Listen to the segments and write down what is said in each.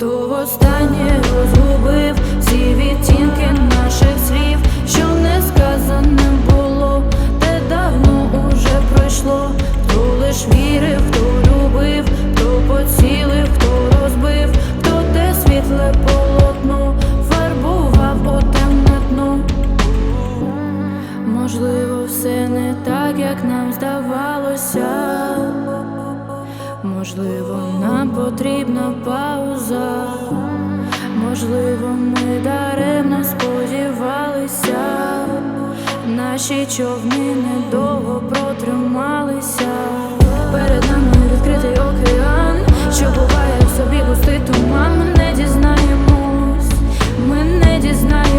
хто востаннє розгубив всі відтінки наших слів, що не сказане було, те давно уже пройшло, хто лиш вірив, хто любив, хто поцілив, хто розбив, хто те світле полотно фарбував у дно. Можливо, все не так, як нам здавалося. Можливо, нам потрібна пауза можливо, ми даремно сподівалися, наші човни недовго протрималися. Перед нами відкритий океан, що буває в собі густий туман. Ми не дізнаємось, ми не дізнаємось.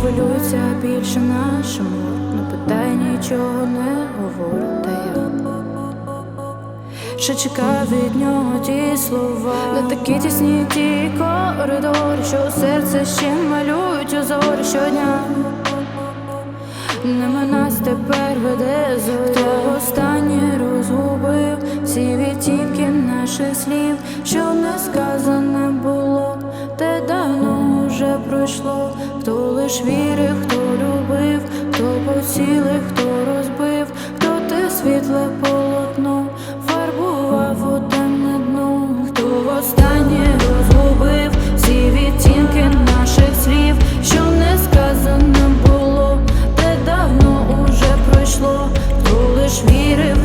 Хвилюється більше нашому, не питай нічого не говорю, та я Ще чекав від нього ті слова. Не такі тісні ті коридори, що серце ще малюють узори щодня. Нема нас тепер веде зоря. Хто останнє розгубив всі відтінки наших слів, що не сказане було, те давно вже пройшло. Хто лиш вірив, хто любив, хто поцілив, хто розбив, хто те світле полотно фарбував у темне дно, хто востаннє розгубив всі відтінки наших слів, що не сказане було, те давно уже пройшло. Хто лиш вірив,